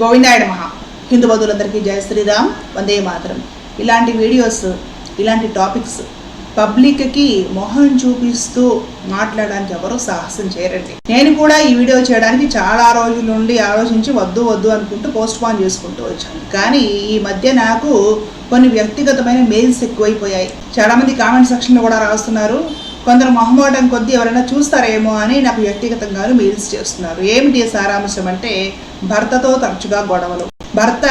గోవిందాయుడ మహా హిందూ బంధువులందరికీ జయ శ్రీరామ్. వందే మాతరం. ఇలాంటి వీడియోస్ ఇలాంటి టాపిక్స్ పబ్లిక్కి మొహం చూపిస్తూ మాట్లాడడానికి ఎవరూ సాహసం చేయరండి. నేను కూడా ఈ వీడియో చేయడానికి చాలా రోజుల నుండి ఆలోచించి వద్దు వద్దు అనుకుంటూ పోస్ట్ పోన్ చేసుకుంటూ వచ్చాను. కానీ ఈ మధ్య నాకు కొన్ని వ్యక్తిగతమైన మెయిల్స్ ఎక్కువైపోయాయి. చాలామంది కామెంట్ సెక్షన్లో కూడా రాస్తున్నారు. కొందరు మొహమాటం కొద్దీ ఎవరైనా చూస్తారేమో అని నాకు వ్యక్తిగతంగాను మెయిల్స్ చేస్తున్నారు. ఏమిటి సారాంశం అంటే భర్తతో తరచుగా గొడవలు. భర్త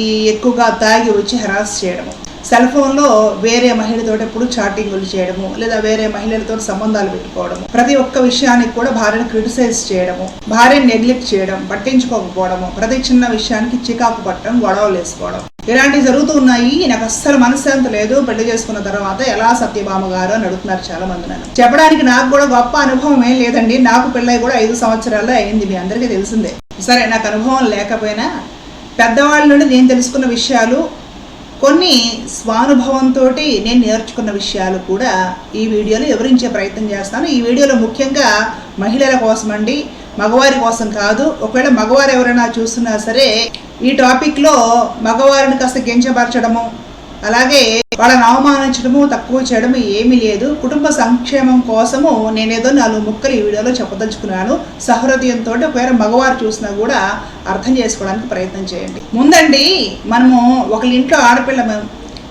ఈ ఎక్కువగా తాగి వచ్చి హెరాస్ చేయడము. సెల్ ఫోన్లో వేరే మహిళతో ఎప్పుడు చాటింగులు చేయడము లేదా వేరే మహిళలతో సంబంధాలు పెట్టుకోవడము ప్రతి ఒక్క విషయానికి కూడా భార్యను క్రిటిసైజ్ చేయడము భార్యను నెగ్లెక్ట్ చేయడం పట్టించుకోకపోవడము ప్రతి చిన్న విషయానికి చికాకు పట్టడం గొడవలు వేసుకోవడం. ఇలాంటివి జరుగుతూ ఉన్నాయి. నాకు అస్సలు మనశ్శాంతి లేదు. పెళ్ళి చేసుకున్న తర్వాత ఎలా సత్యభామ గారు అని అడుగుతున్నారు చాలా మంది నన్ను. చెప్పడానికి నాకు కూడా గొప్ప అనుభవం ఏం లేదండి. నాకు పెళ్ళై కూడా ఐదు సంవత్సరాలు అయింది. మీ అందరికీ తెలిసిందే. సరే నాకు అనుభవం లేకపోయినా పెద్దవాళ్ళ నుండి నేను తెలుసుకున్న విషయాలు కొన్ని స్వానుభవంతో నేను నేర్చుకున్న విషయాలు కూడా ఈ వీడియోలో వివరించే ప్రయత్నం చేస్తాను. ఈ వీడియోలో ముఖ్యంగా మహిళల కోసం అండి మగవారి కోసం కాదు. ఒకవేళ మగవారు ఎవరైనా చూస్తున్నా సరే ఈ టాపిక్లో మగవారిని కాస్త గించపరచడము అలాగే వాళ్ళని అవమానించడము తక్కువ చేయడము ఏమీ లేదు. కుటుంబ సంక్షేమం కోసము నేనేదో నాలుగు ముక్కలు ఈ వీడియోలో చెప్పదలుచుకున్నాను. సహృదయంతో ఒకవేళ మగవారు చూసినా కూడా అర్థం చేసుకోవడానికి ప్రయత్నం చేయండి. ముందండి మనము ఒకళ్ళ ఇంట్లో ఆడపిల్ల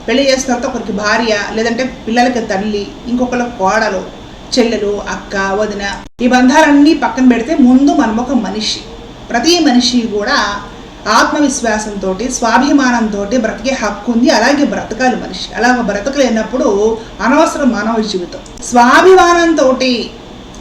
పెళ్ళి చేసిన తర్వాత ఒకరికి భార్య లేదంటే పిల్లలకి తల్లి ఇంకొకరికి కోడలు చెల్లెలు అక్క వదిన ఈ బంధాలన్నీ పక్కన పెడితే ముందు మనం ఒక మనిషి. ప్రతి మనిషి కూడా ఆత్మవిశ్వాసంతో స్వాభిమానంతో బ్రతికే హక్కు ఉంది. అలాగే బ్రతకాలి మనిషి. అలాగ బ్రతకలేనప్పుడు అనవసరం మానవ జీవితం. స్వాభిమానంతో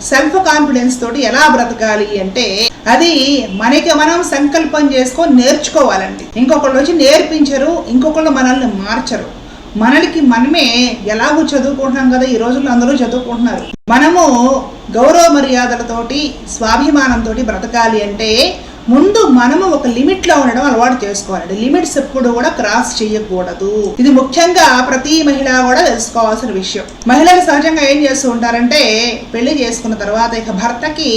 సెల్ఫ్ కాన్ఫిడెన్స్ తోటి ఎలా బ్రతకాలి అంటే అది మనకి మనం సంకల్పం చేసుకొని నేర్చుకోవాలండి. ఇంకొకళ్ళు వచ్చి నేర్పించరు ఇంకొకళ్ళు మనల్ని మార్చరు. మనకి మనమే ఎలాగో చదువుకుంటున్నాం కదా ఈ రోజుల్లో అందరూ చదువుకుంటున్నారు. మనము గౌరవ మర్యాదలతోటి స్వాభిమానంతో బ్రతకాలి అంటే ముందు మనము ఒక లిమిట్లో ఉండడం అలవాటు చేసుకోవాలండి. లిమిట్స్ ఎప్పుడు కూడా క్రాస్ చేయకూడదు. ఇది ముఖ్యంగా ప్రతి మహిళ కూడా తెలుసుకోవాల్సిన విషయం. మహిళలు సహజంగా ఏం చేస్తూ ఉంటారంటే పెళ్ళి చేసుకున్న తర్వాత ఇక భర్తకి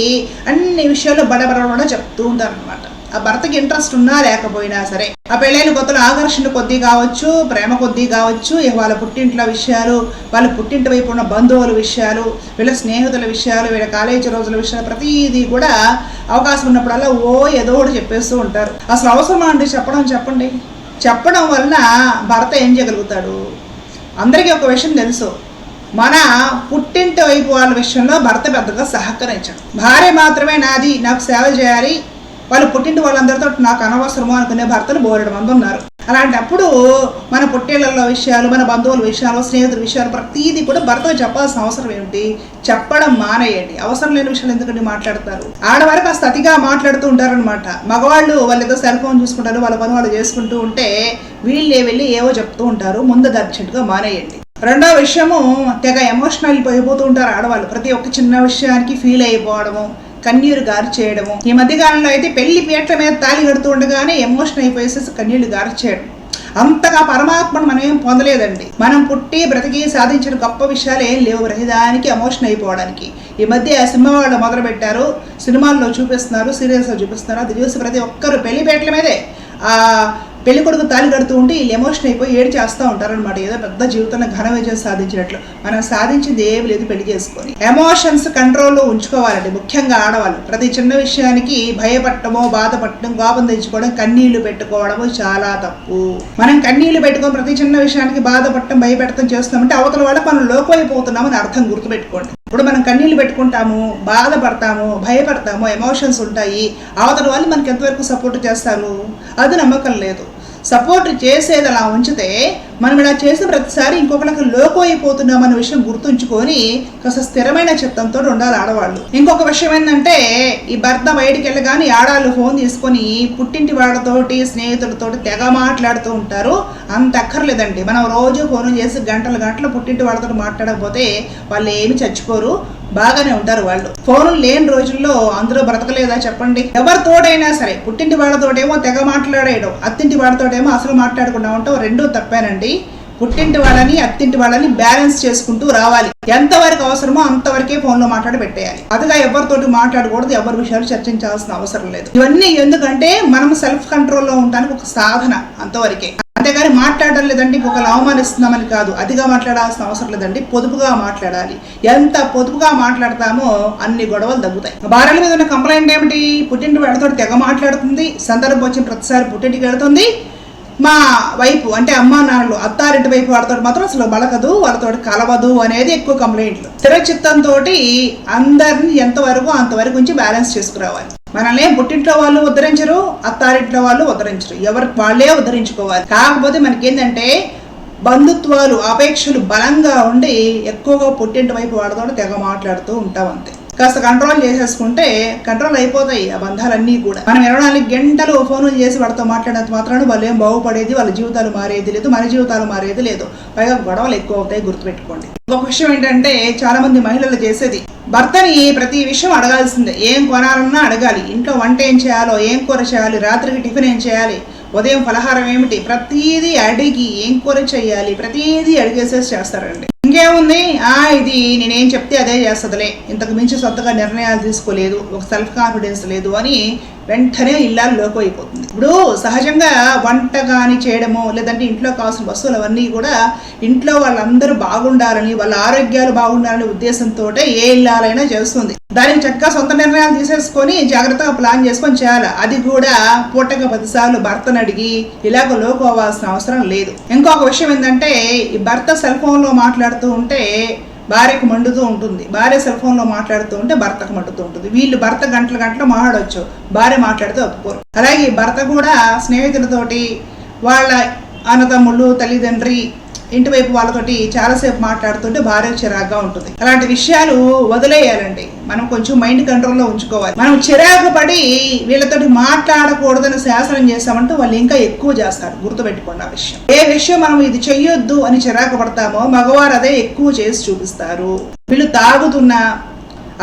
అన్ని విషయాలు బడబడ చెప్తూ ఉంటారు అనమాట ఆ భర్తకి ఇంట్రెస్ట్ ఉన్నా లేకపోయినా సరే ఆ పెళ్ళైన కొత్తలో ఆకర్షణ కొద్దీ కావచ్చు ప్రేమ కొద్దీ కావచ్చు వాళ్ళ పుట్టింట్ల విషయాలు వాళ్ళ పుట్టింటి వైపు ఉన్న బంధువుల విషయాలు వీళ్ళ స్నేహితుల విషయాలు వీళ్ళ కాలేజీ రోజుల విషయాలు ప్రతిదీ కూడా అవకాశం ఉన్నప్పుడల్లా ఓ ఏదో ఒకటి చెప్పేస్తూ ఉంటారు. అసలు అవసరమా అండి చెప్పడం? చెప్పండి. చెప్పడం వలన భర్త ఏం చేయగలుగుతాడు? అందరికీ ఒక విషయం తెలుసు. మన పుట్టింటి వైపు వాళ్ళ విషయంలో భర్త పెద్దగా సహకరించడం. భార్య మాత్రమే నాది నాకు సేవ చేయాలి వాళ్ళు పుట్టింటి వాళ్ళందరితో నాకు అనవసరము అనుకునే భర్తలు బోరడు మంది ఉన్నారు. అలాంటప్పుడు మన పుట్టేళ్ళ విషయాలు మన బంధువుల విషయాలు స్నేహితుల విషయాలు ప్రతిదీ కూడా భర్తకు చెప్పాల్సిన అవసరం ఏమిటి? చెప్పడం మానేయండి. అవసరం లేని విషయాలు ఎందుకంటే మాట్లాడతారు? ఆడవారు కాస్త అతిగా మాట్లాడుతూ ఉంటారనమాట మగవాళ్ళు వాళ్ళు ఏదో సెల్ ఫోన్ చూసుకుంటారు వాళ్ళ పని వాళ్ళు చేసుకుంటూ ఉంటే వీళ్ళే వెళ్ళి ఏవో చెప్తూ ఉంటారు. ముందు అది అర్జెంటుగా మానేయండి. రెండో విషయము తెగ ఎమోషనల్ అయిపోతూ ఉంటారు ఆడవాళ్ళు. ప్రతి ఒక్క చిన్న విషయానికి ఫీల్ అయిపోవడము. కన్నీరు గారు చేయడము. ఈ మధ్య కాలంలో అయితే పెళ్ళి పీటల మీద తాళి కడుతూ ఉండగానే ఎమోషన్ అయిపోయేసేసి కన్నీళ్ళు గారు చేయడం. అంతగా పరమాత్మను మనం ఏం పొందలేదండి. మనం పుట్టి బ్రతికి సాధించిన గొప్ప విషయాలు ఏం లేవు ప్రతిదానికి ఎమోషన్ అయిపోవడానికి. ఈ మధ్య సినిమా వాళ్ళు మొదలు పెట్టారు సినిమాల్లో చూపిస్తున్నారు సీరియల్స్లో చూపిస్తున్నారు. అది చూసి ప్రతి ఒక్కరు పెళ్ళి పీటల మీదే పెళ్ళి కొడుకు తాలి కడుతూ ఉంటే వీళ్ళు ఎమోషన్ అయిపోయి ఏడు చేస్తూ ఉంటారనమాట ఏదో పెద్ద జీవితంలో ఘన విజయం సాధించినట్లు. మనం సాధించింది ఏమి లేదు పెళ్ళి చేసుకొని. ఎమోషన్స్ కంట్రోల్లో ఉంచుకోవాలండి. ముఖ్యంగా ఆడవాళ్ళు. ప్రతి చిన్న విషయానికి భయపడటమో బాధపడటం కోపం తెచ్చుకోవడం కన్నీళ్ళు పెట్టుకోవడము చాలా తప్పు. మనం కన్నీళ్ళు పెట్టుకొని ప్రతి చిన్న విషయానికి బాధపడటం భయపెట్టడం చేస్తామంటే అవతల వాళ్ళ మనం లోకమైపోతున్నామని అర్థం గుర్తుపెట్టుకోండి. ఇప్పుడు మనం కన్నీళ్ళు పెట్టుకుంటాము బాధపడతాము భయపడతాము ఎమోషన్స్ ఉంటాయి. అవతల వాళ్ళు మనకి ఎంతవరకు సపోర్ట్ చేస్తారు? అది నమ్మకం లేదు. సపోర్ట్ చేసేది అలా ఉంచితే మనం ఇలా చేసిన ప్రతిసారి ఇంకొకరికి లోకం అయిపోతున్నాం అన్న విషయం గుర్తుంచుకొని కాస్త స్థిరమైన చిత్తంతో ఉండాలి ఆడవాళ్ళు. ఇంకొక విషయం ఏంటంటే ఈ భర్త బయటికి వెళ్ళగానే ఆడాళ్ళు ఫోన్ తీసుకొని పుట్టింటి వాళ్ళతోటి స్నేహితులతోటి తెగ మాట్లాడుతూ ఉంటారు. అంత అక్కర్లేదండి. మనం రోజు ఫోన్ చేసి గంటలు గంటలు పుట్టింటి వాళ్ళతో మాట్లాడకపోతే వాళ్ళు ఏమి చచ్చిపోరు. బాగానే ఉంటారు వాళ్ళు. ఫోన్లు లేని రోజుల్లో అందరూ బ్రతకలేదా చెప్పండి? ఎవరితోటైనా సరే పుట్టింటి వాళ్ళతోటేమో తెగ మాట్లాడేయడం అత్తింటి వాళ్ళతోటేమో అసలు మాట్లాడకుండా ఉంటాం రెండూ తప్పేనండి. పుట్టింటి వాళ్ళని అత్తింటి వాళ్ళని బ్యాలెన్స్ చేసుకుంటూ రావాలి. ఎంతవరకు అవసరమో అంతవరకే ఫోన్లో మాట్లాడి పెట్టేయాలి. అదిగా ఎవరితోటి మాట్లాడకూడదు ఎవరి విషయాలు చర్చించాల్సిన అవసరం లేదు. ఇవన్నీ ఎందుకంటే మనం సెల్ఫ్ కంట్రోల్లో ఉండడానికి ఒక సాధన అంతవరకే. అంతేగాని మాట్లాడడం లేదండి ఒకళ్ళు అవమానిస్తున్నామని కాదు. అతిగా మాట్లాడాల్సిన అవసరం లేదండి. పొదుపుగా మాట్లాడాలి. ఎంత పొదుపుగా మాట్లాడతామో అన్ని గొడవలు తగ్గుతాయి. భార్యల మీద ఉన్న కంప్లైంట్ ఏమిటి? పుట్టింటి వాళ్ళతో తెగ మాట్లాడుతుంది. సందర్భం వచ్చిన ప్రతిసారి పుట్టింటికి వెళ్తుంది. మా వైపు అంటే అమ్మా నాన్నలు అత్తారింటి వైపు వాళ్ళతో మాత్రం అసలు బలకదు వాళ్ళతో కలవదు అనేది ఎక్కువ కంప్లైంట్లు స్థిరచిత్తంతో అందరిని ఎంతవరకు అంతవరకు ఉంచి బ్యాలెన్స్ చేసుకురావాలి. మనల్ని పుట్టింట్లో వాళ్ళు ఉద్ధరించరు అత్తారింట్లో వాళ్ళు ఉద్ధరించరు. ఎవరు వాళ్ళే ఉద్ధరించుకోవాలి. కాకపోతే మనకేంటంటే బంధుత్వాలు అపేక్షలు బలంగా ఉండి ఎక్కువగా పుట్టింటి వైపు వాళ్ళతో తెగ మాట్లాడుతూ ఉంటాం అంతే. కాస్త కంట్రోల్ చేసేసుకుంటే కంట్రోల్ అయిపోతాయి ఆ బంధాలన్నీ కూడా. మనం ఇరవై నాలుగు గంటలు ఫోన్లు చేసి వాళ్ళతో మాట్లాడినంత మాత్రాన వాళ్ళు ఏం బాగుపడేది? వాళ్ళ జీవితాలు మారేది లేదు మన జీవితాలు మారేది లేదు. పైగా గొడవలు ఎక్కువ అవుతాయి గుర్తుపెట్టుకోండి. ఒక విషయం ఏంటంటే చాలా మంది మహిళలు చేసేది భర్తని ప్రతి విషయం అడగాల్సిందే. ఏం కొనాలన్నా అడగాలి. ఇంట్లో వంట ఏం చేయాలో ఏం కూర చేయాలి రాత్రికి టిఫిన్ ఏం చేయాలి ఉదయం ఫలహారం ఏమిటి? ప్రతిదీ అడిగి ఏం కూర చేయాలి ప్రతిదీ అడిగేసేసి చేస్తారండి. ఇంకేముంది? ఆ ఇది నేనేం చెప్తే అదే చేస్తుందిలే. ఇంతకు మించి సొంతగా నిర్ణయాలు తీసుకోలేదు. ఒక సెల్ఫ్ కాన్ఫిడెన్స్ లేదు అని వెంటనే ఇల్లాలు లోకం అయిపోతుంది ఇప్పుడు సహజంగా వంట కానీ చేయడము లేదంటే ఇంట్లో కావాల్సిన వస్తువులు అవన్నీ కూడా ఇంట్లో వాళ్ళందరూ బాగుండాలని వాళ్ళ ఆరోగ్యాలు బాగుండాలనే ఉద్దేశంతో ఏ ఇల్లాలైనా చేస్తుంది. దానికి చక్కగా సొంత నిర్ణయాలు తీసేసుకొని జాగ్రత్తగా ప్లాన్ చేసుకొని చేయాలి. అది కూడా పూటగా పదిసార్లు భర్తను అడిగి ఇలాగ లోకోవాల్సిన అవ్వాల్సిన అవసరం లేదు. ఇంకొక విషయం ఏంటంటే ఈ భర్త సెల్ ఫోన్లో మాట్లాడుతూ ఉంటే భార్యకు మండుతూ ఉంటుంది. భార్య సెల్ ఫోన్లో మాట్లాడుతూ ఉంటే భర్తకు మండుతూ ఉంటుంది. వీళ్ళు భర్త గంటల గంటలు మాట్లాడవచ్చు భార్య మాట్లాడితే ఒప్పుకోరు. అలాగే భర్త కూడా స్నేహితులతోటి వాళ్ళ అన్నదమ్ముళ్ళు తల్లిదండ్రి ఇంటి వైపు వాళ్ళతోటి చాలాసేపు మాట్లాడుతుంటే భార్య చిరాగ్గా ఉంటుంది. అలాంటి విషయాలు వదిలేయాలండి. మనం కొంచెం మైండ్ కంట్రోల్లో ఉంచుకోవాలి. మనం చిరాకు పడి వీళ్ళతోటి మాట్లాడకూడదని శాసనం చేస్తామంటే వాళ్ళు ఇంకా ఎక్కువ చేస్తారు. గుర్తుపెట్టుకోండి ఆ విషయం. ఏ విషయం మనం ఇది చెయ్యొద్దు అని చిరాకు పడతామో మగవారు అదే ఎక్కువ చేసి చూపిస్తారు. వీళ్ళు తాగుతున్నా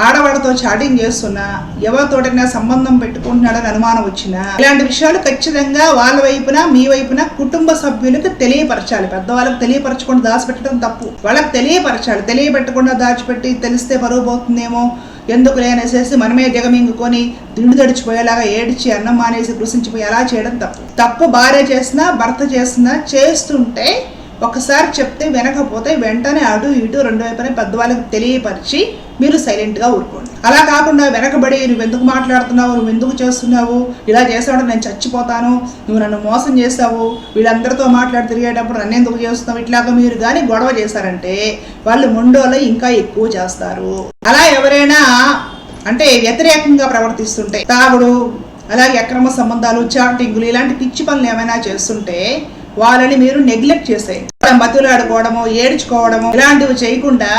ఆడవాళ్ళతో చాటింగ్ చేస్తున్నా ఎవరితోటైనా సంబంధం పెట్టుకుంటున్నాడని అనుమానం వచ్చినా ఇలాంటి విషయాలు ఖచ్చితంగా వాళ్ళ వైపున మీ వైపున కుటుంబ సభ్యులకు తెలియపరచాలి. పెద్దవాళ్ళకి తెలియపరచకుండా దాచిపెట్టడం తప్పు. వాళ్ళకి తెలియపరచాలి. తెలియపెట్టకుండా దాచిపెట్టి తెలిస్తే పరువు పోతుందేమో ఎందుకు లేనేసేసి మనమే దిగమింగుకొని దిండు తడిచిపోయేలాగా ఏడిచి అన్నం మానేసి కృషించిపోయి అలా చేయడం తప్పు. తప్పు భార్య చేసినా భర్త చేసినా చేస్తుంటే ఒకసారి చెప్తే వినకపోతే వెంటనే అటు ఇటు రెండు వైపునే పెద్దవాళ్ళకి తెలియపరిచి మీరు సైలెంట్గా ఊరుకోండి. అలా కాకుండా వెనకబడి నువ్వు ఎందుకు మాట్లాడుతున్నావు? నువ్వు ఎందుకు చేస్తున్నావు? ఇలా చేసావు నేను చచ్చిపోతాను. నువ్వు నన్ను మోసం చేసావు. వీళ్ళందరితో మాట్లాడి తిరిగేటప్పుడు నన్ను ఎందుకు చేస్తున్నావు? ఇట్లాగా మీరు కానీ గొడవ చేశారంటే వాళ్ళు మొండోలో ఇంకా ఎక్కువ చేస్తారు. అలా ఎవరైనా అంటే వ్యతిరేకంగా ప్రవర్తిస్తుంటే తాగుడు అలాగే అక్రమ సంబంధాలు చాటింగులు ఇలాంటి పిచ్చి పనులు ఏమైనా చేస్తుంటే వాళ్ళని మీరు నెగ్లెక్ట్ చేసేయండి మతులాడుకోవడము ఏడ్చుకోవడము ఇలాంటివి చేయకుండా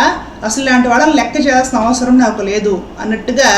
అసలు లాంటి వాళ్ళని లెక్క చేయాల్సిన అవసరం నాకు లేదు అన్నట్టుగా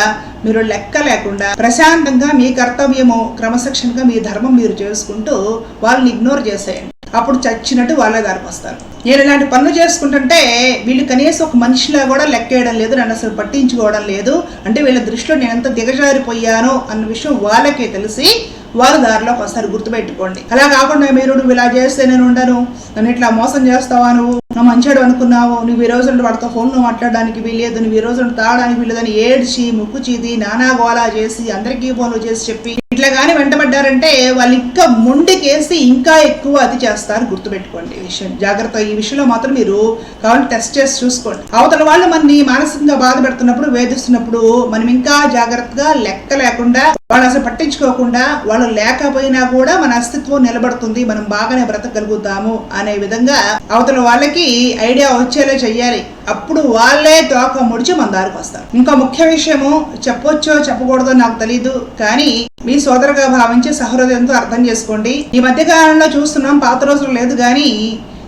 మీరు లెక్క లేకుండా ప్రశాంతంగా మీ కర్తవ్యము క్రమశిక్షణగా మీ ధర్మం మీరు చేసుకుంటూ వాళ్ళని ఇగ్నోర్ చేసేయండి. అప్పుడు చచ్చినట్టు వాళ్ళే దారికి వస్తారు నేను ఇలాంటి పనులు చేసుకుంటుంటే వీళ్ళు కనీసం ఒక మనిషిలా కూడా లెక్కేయడం లేదు నన్ను అసలు పట్టించుకోవడం లేదు. అంటే వీళ్ళ దృష్టిలో నేను ఎంత దిగజారిపోయానో అన్న విషయం వాళ్ళకే తెలిసి వారు దారిలోకి వస్తారు గుర్తుపెట్టుకోండి. అలా కాకుండా మీరు నువ్వు ఇలా చేస్తే నేను ఉండను నన్ను ఇట్లా మోసం చేస్తావా నువ్వు? నా మంచాడు అనుకున్నావు నువ్వు ఈ రోజు వాడితో ఫోన్లో మాట్లాడడానికి వీలేదు నువ్వు ఈ రోజు తాగడానికి వీలేదని ఏడ్చి ముక్కు చీది నానా గోలా చేసి అందరికీ ఫోన్లు చేసి చెప్పి ఇట్లా కానీ వెంటబడ్డారంటే వాళ్ళు ఇంకా ముండికేసి ఇంకా ఎక్కువ అది చేస్తారు గుర్తుపెట్టుకోండి ఈ విషయం. జాగ్రత్త ఈ విషయంలో మాత్రం మీరు కావాలి టెస్ట్ చేసి చూసుకోండి. అవతల వాళ్ళు మనని మానసికంగా బాధ పెడుతున్నప్పుడు వేధిస్తున్నప్పుడు మనం ఇంకా జాగ్రత్తగా లెక్క లేకుండా వాళ్ళు అసలు పట్టించుకోకుండా వాళ్ళు లేకపోయినా కూడా మన అస్తిత్వం నిలబడుతుంది మనం బాగానే బ్రతకగలుగుతాము అనే విధంగా అవతల వాళ్ళకి ఐడియా వచ్చేలా చెయ్యాలి. అప్పుడు వాళ్ళే తోక ముడిచి మన దారికి వస్తారు. ఇంకా ముఖ్య విషయము చెప్పొచ్చో చెప్పకూడదో నాకు తెలీదు కానీ మీ సోదరుగా భావించి సహృదయంతో అర్థం చేసుకోండి. ఈ మధ్య కాలంలో చూస్తున్నాం పాత రోజులు లేదు కానీ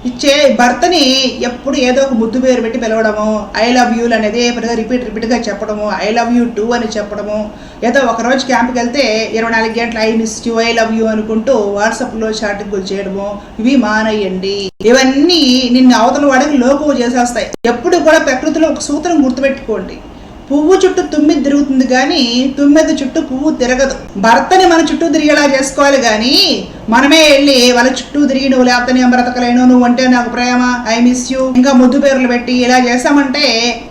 ఇచ్చే భర్తని ఎప్పుడు ఏదో ఒక ముద్దు పేరు పెట్టి పిలవడము ఐ లవ్ యూ అనేది పనిగా రిపీట్ రిపీట్గా చెప్పడము ఐ లవ్ యూ టూ అని చెప్పడము ఏదో ఒక రోజు క్యాంప్కి వెళ్తే ఇరవై నాలుగు గంటలు I miss you I love you అనుకుంటూ వాట్సాప్లో చాటింగ్లు చేయడము ఇవి మానేయండి. ఇవన్నీ నిన్ను అవతల వాడికి లోకువ చేసేస్తాయి. ఎప్పుడు కూడా ప్రకృతిలో ఒక సూత్రం గుర్తుపెట్టుకోండి. పువ్వు చుట్టూ తుమ్మిది తిరుగుతుంది కానీ తుమ్మెద చుట్టూ పువ్వు తిరగదు. భర్తని మన చుట్టూ తిరిగేలా చేసుకోవాలి కానీ మనమే వెళ్ళి వాళ్ళ చుట్టూ తిరిగి నువ్వు లేకపోతే నేను బ్రతకలేను నువ్వు అంటే నాకు ప్రేమ ఐ మిస్ యూ ఇంకా ముద్దు పేర్లు పెట్టి ఇలా చేసామంటే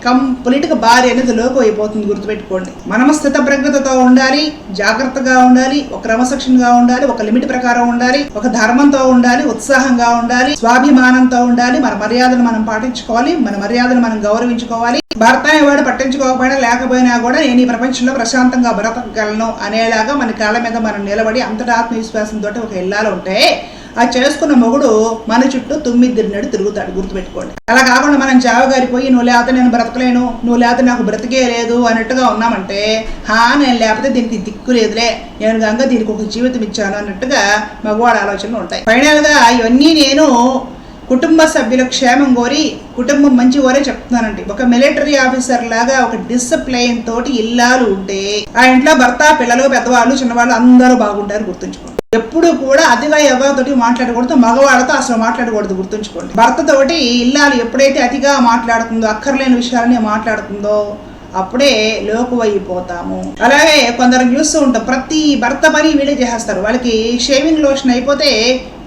కంప్లీట్గా భార్య అనేది లోకు అయిపోతుంది గుర్తుపెట్టుకోండి. మనం స్థిత ప్రజ్ఞతతో ఉండాలి జాగ్రత్తగా ఉండాలి ఒక క్రమశిక్షణగా ఉండాలి ఒక లిమిట్ ప్రకారం ఉండాలి ఒక ధర్మంతో ఉండాలి ఉత్సాహంగా ఉండాలి స్వాభిమానంతో ఉండాలి మన మర్యాదను మనం పాటించుకోవాలి మన మర్యాదను మనం గౌరవించుకోవాలి. భర్త అనేవాడు పట్టించుకోకపోయినా లేకపోయినా కూడా నేను ఈ ప్రపంచంలో ప్రశాంతంగా బ్రతకగలను అనేలాగా మన కాళ్ళ మీద మనం నిలబడి అంతటా ఆత్మవిశ్వాసంతో ఒక పెళ్ళాలు ఉంటే అది చేసుకున్న మొగుడు మన చుట్టూ తొమ్మిది తిరిగినట్టు తిరుగుతాడు గుర్తుపెట్టుకోండి. అలా కాకుండా మనం జావగారిపోయి నువ్వు లేకపోతే నేను బ్రతకలేను నువ్వు లేకపోతే నాకు బ్రతికే లేదు అన్నట్టుగా ఉన్నామంటే హా నేను లేకపోతే దీనికి దిక్కు లేదులే నేను గంగ దీనికి ఒక జీవితం ఇచ్చాను అన్నట్టుగా మగవాడు ఆలోచనలు ఉంటాయి. ఫైనల్గా ఇవన్నీ నేను కుటుంబ సభ్యుల క్షేమం కోరి కుటుంబం మంచి వారే చెప్తున్నానండి. ఒక మిలిటరీ ఆఫీసర్ లాగా ఒక డిసిప్లైన్ తోటి ఇల్లాలు ఉంటే ఆ ఇంట్లో భర్త పిల్లలు పెద్దవాళ్ళు చిన్నవాళ్ళు అందరూ బాగుంటారు గుర్తుంచుకోండి. ఎప్పుడు కూడా అతిగా ఎవరితోటి మాట్లాడకూడదు మగవాళ్ళతో అసలు మాట్లాడకూడదు గుర్తుంచుకోండి. భర్తతోటి ఇల్లాలు ఎప్పుడైతే అతిగా మాట్లాడుతుందో అక్కర్లేని విషయాలని మాట్లాడుతుందో అప్పుడే లోకువైపోతాము. అలాగే కొందరు చూస్తూ ఉంటాం ప్రతి భర్త పని వీళ్ళే చేసేస్తారు. వాళ్ళకి షేవింగ్ లోషన్ అయిపోతే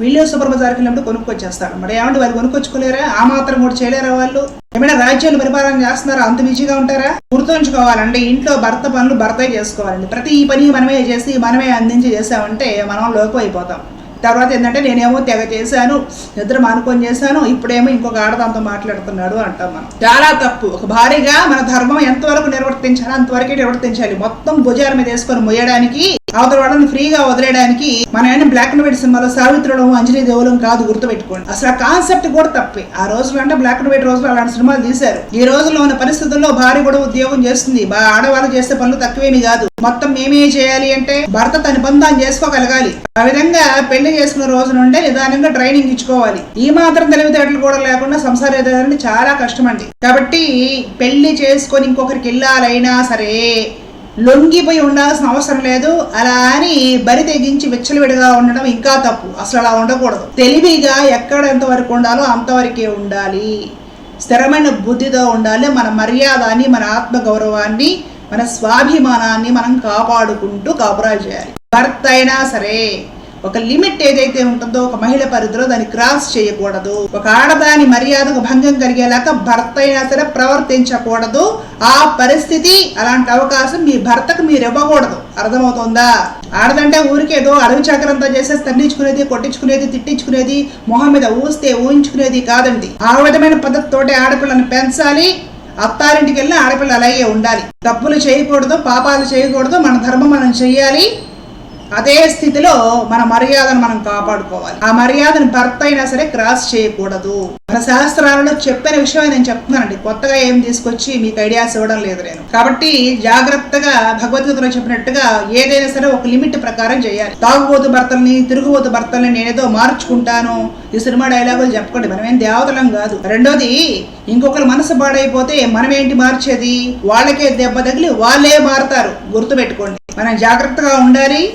వీళ్ళు సూపర్ బజార్కి వెళ్ళినప్పుడు కొనుక్కొచ్చేస్తారు. మరి ఏమంటే వాళ్ళు కొనుక్కొచ్చుకోలేరా? ఆ మాత్రం కూడా చేయలేరా వాళ్ళు? ఏమైనా రాజ్యాలు పరిపాలన చేస్తున్నారా? అంత బిజీగా ఉంటారా? గుర్తుంచుకోవాలంటే ఇంట్లో భర్త పనులు భర్తే చేసుకోవాలండి. ప్రతి పని మనమే చేసి మనమే అందించి చేసామంటే మనం లోకం అయిపోతాం తర్వాత ఏంటంటే నేనేమో తెగ చేశాను నిద్ర మానుకొని చేశాను ఇప్పుడేమో ఇంకొక ఆడదాంతో మాట్లాడుతున్నాడు అంటాం మనం. చాలా తప్పు. ఒక భారీగా మన ధర్మం ఎంతవరకు నిర్వర్తించాలో అంతవరకే నిర్వర్తించాలి. మొత్తం భుజాల మీద వేసుకొని మొయ్యడానికి అవతల వాళ్ళని ఫ్రీగా వదిలేయడానికి మన ఆయన బ్లాక్ అండ్ వైట్ సినిమాలో సావిత్రులం అంజలి దేవులం కాదు గుర్తుపెట్టుకోండి. అసలు ఆ కాన్సెప్ట్ కూడా తప్పే. ఆ రోజులు అంటే బ్లాక్ అండ్ వైట్ రోజులు అలాంటి సినిమాలు తీశారు. ఈ రోజుల్లో ఉన్న పరిస్థితుల్లో భార్య కూడా ఉద్యోగం చేస్తుంది. బా ఆడవాళ్ళు చేసే పనులు తక్కువేమి కాదు. మొత్తం మేమే చేయాలి అంటే భర్త తన బంధాన్ని చేసుకోగలగాలి. ఆ విధంగా పెళ్ళి చేసుకున్న రోజు నుండే నిదానంగా ట్రైనింగ్ ఇచ్చుకోవాలి. ఈ మాత్రం తెలివితేటలు కూడా లేకుండా సంసార ఎదగాలంటే చాలా కష్టం అండి కాబట్టి పెళ్ళి చేసుకొని ఇంకొకరికి వెళ్ళాలైనా సరే లొంగిపోయి ఉండాల్సిన అవసరం లేదు. అలా అని బరి తెగించి విచ్చలవిడిగా ఉండడం ఇంకా తప్పు. అసలు అలా ఉండకూడదు. తెలివిగా ఎక్కడ ఎంతవరకు ఉండాలో అంతవరకే ఉండాలి. స్థిరమైన బుద్ధితో ఉండాలి. మన మర్యాదని మన ఆత్మగౌరవాన్ని మన స్వాభిమానాన్ని మనం కాపాడుకుంటూ కాపురాలు చేయాలి. భర్త అయినా సరే ఒక లిమిట్ ఏదైతే ఉంటుందో ఒక మహిళ పరిధిలో దాన్ని క్రాస్ చేయకూడదు. ఒక ఆడదాని మర్యాదకు భంగం కలిగేలాగా భర్త అయినా సరే ప్రవర్తించకూడదు. ఆ పరిస్థితి అలాంటి అవకాశం మీ భర్తకు మీరు ఇవ్వకూడదు. అర్థమవుతుందా? ఆడదంటే ఊరికేదో అడవి చక్రంతో చేసేసి తన్నించుకునేది కొట్టించుకునేది తిట్టించుకునేది మొహం మీద ఊస్తే ఊహించుకునేది కాదండి. ఆ విధమైన పద్ధతితోటి ఆడపిల్లను పెంచాలి. అత్తారింటికి వెళ్ళి ఆడపిల్ల అలాగే ఉండాలి. తప్పులు చేయకూడదు పాపాలు చేయకూడదు మన ధర్మం మనం చెయ్యాలి. అదే స్థితిలో మన మర్యాదను మనం కాపాడుకోవాలి. ఆ మర్యాదను భర్త అయినా సరే క్రాస్ చేయకూడదు. మన శాస్త్రాలలో చెప్పిన విషయం నేను చెప్తున్నానండి. కొత్తగా ఏం తీసుకొచ్చి మీకు ఐడియాస్ ఇవ్వడం లేదు నేను. కాబట్టి జాగ్రత్తగా భగవద్గీతలో చెప్పినట్టుగా ఏదైనా సరే ఒక లిమిట్ ప్రకారం చేయాలి. తాగుబోతు భర్తల్ని తిరుగుబోతు భర్తల్ని నేనేదో మార్చుకుంటాను. ఈ సినిమా డైలాగులు చెప్పకండి. మనం ఏం దేవతలం కాదు. రెండోది ఇంకొకరి మనసు పాడైపోతే మనం ఏంటి మార్చేది? వాళ్ళకే దెబ్బ తగిలి వాళ్ళే మారుతారు. గుర్తుపెట్టుకోండి. మనం జాగ్రత్తగా ఉండాలి.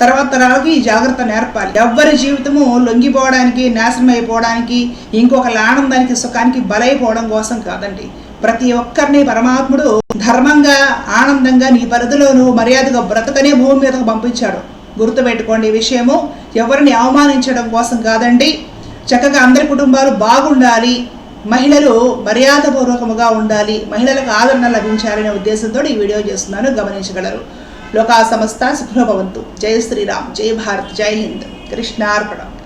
తర్వాత తరాలకు ఈ జాగ్రత్త నేర్పాలి. ఎవ్వరి జీవితము లొంగిపోవడానికి నాశనం అయిపోవడానికి ఇంకొకళ్ళ ఆనందానికి సుఖానికి బలైపోవడం కోసం కాదండి. ప్రతి ఒక్కరిని పరమాత్ముడు ధర్మంగా ఆనందంగా నీ పరిధిలోనూ మర్యాదగా బ్రతకనే భూమి మీదకు పంపించాడు. గుర్తుపెట్టుకోండి ఈ విషయము. ఎవరిని అవమానించడం కోసం కాదండి. చక్కగా అందరి కుటుంబాలు బాగుండాలి. మహిళలు మర్యాదపూర్వకముగా ఉండాలి. మహిళలకు ఆదరణ లభించాలనే ఉద్దేశంతో ఈ వీడియో చేస్తున్నాను. గమనించగలరు. లోకా సమస్త సుఖభవంతు జయ శ్రీరామ్. జయ భారత్. జై హింద్. కృష్ణార్పణ.